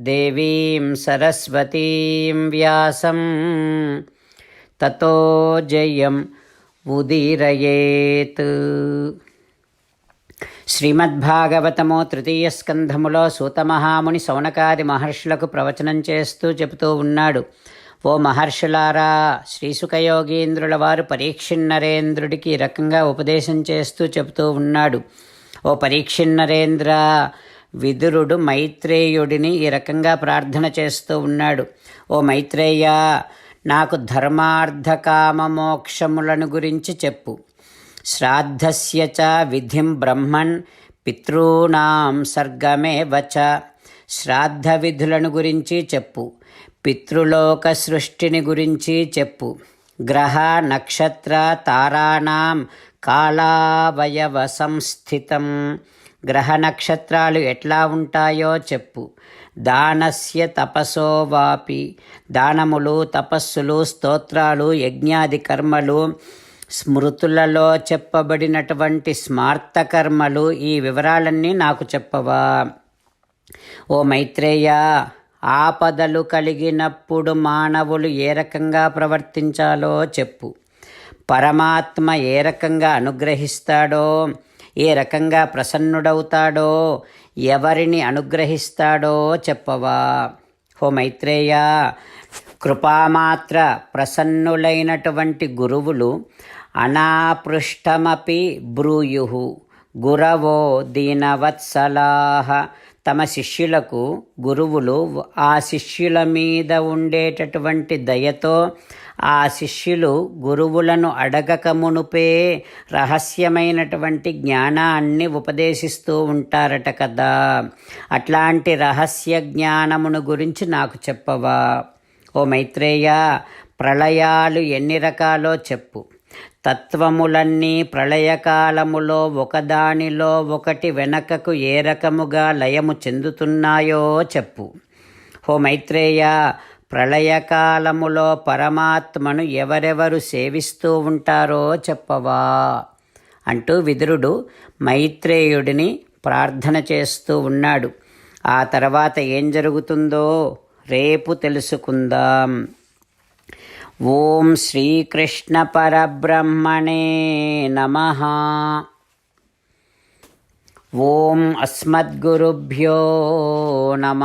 దేవీం సరస్వతీం వ్యాసం. తతో జయం ఉదీరయేత్. శ్రీమద్భాగవతము తృతీయ స్కంధములో సూతమహాముని సౌనకాది మహర్షులకు ప్రవచనం చేస్తూ చెబుతూ ఉన్నాడు. ఓ మహర్షులారా శ్రీసుఖయోగీంద్రుల వారు పరీక్షిన్నరేంద్రుడికి ఈ రకంగా ఉపదేశం చేస్తూ చెబుతూ ఉన్నాడు. ఓ పరీక్షిన్నరేంద్ర విదురుడు మైత్రేయుడిని ఈ రకంగా ప్రార్థన చేస్తూ ఉన్నాడు. ఓ మైత్రేయ నాకు ధర్మార్థకామ మోక్షములను గురించి చెప్పు. శ్రాద్ధస్య చ విధిం బ్రహ్మన్ పితృనాం సర్గమే వచ శ్రాద్ధ విధులను గురించి చెప్పు. పితృలోక సృష్టిని గురించి చెప్పు. గ్రహ నక్షత్ర తారాణం కాళావయవ సంస్థితం గ్రహ నక్షత్రాలు ఎట్లా ఉంటాయో చెప్పు. దానస్య తపసో వాపి. దానములు తపస్సులు స్తోత్రాలు యజ్ఞాది కర్మలు స్మృతులలో చెప్పబడినటువంటి స్మార్త కర్మలు ఈ వివరాలన్నీ నాకు చెప్పవా. ఓ మైత్రేయ ఆపదలు కలిగినప్పుడు మానవులు ఏ రకంగా ప్రవర్తించాలో చెప్పు. పరమాత్మ ఏ రకంగా అనుగ్రహిస్తాడో ఏ రకంగా ప్రసన్నుడవుతాడో ఎవరిని అనుగ్రహిస్తాడో చెప్పవా. హో మైత్రేయ కృపామాత్ర ప్రసన్నులైనటువంటి గురువులు అనాపృష్టమపి బ్రూయు గురవో దీనవత్సలాహ. తమ శిష్యులకు గురువులు ఆ శిష్యుల మీద ఉండేటటువంటి దయతో ఆ శిష్యులు గురువులను అడగక మునుపే రహస్యమైనటువంటి జ్ఞానాన్ని ఉపదేశిస్తూ ఉంటారట కదా. అట్లాంటి రహస్య జ్ఞానమును గురించి నాకు చెప్పవా. ఓ మైత్రేయ ప్రళయాలు ఎన్ని రకాలో చెప్పు. తత్వములన్నీ ప్రళయకాలములో ఒకదానిలో ఒకటి వెనకకు ఏ రకముగా లయము చెందుతున్నాయో చెప్పు. హో మైత్రేయ ప్రళయకాలములో పరమాత్మను ఎవరెవరు సేవిస్తూ ఉంటారో చెప్పవా? అంటూ విదురుడు మైత్రేయుడిని ప్రార్థన చేస్తూ ఉన్నాడు. ఆ తర్వాత ఏం జరుగుతుందో రేపు తెలుసుకుందాం. ఓం శ్రీకృష్ణ పరబ్రహ్మణే నమ. ఓం అస్మద్గురుభ్యో నమ.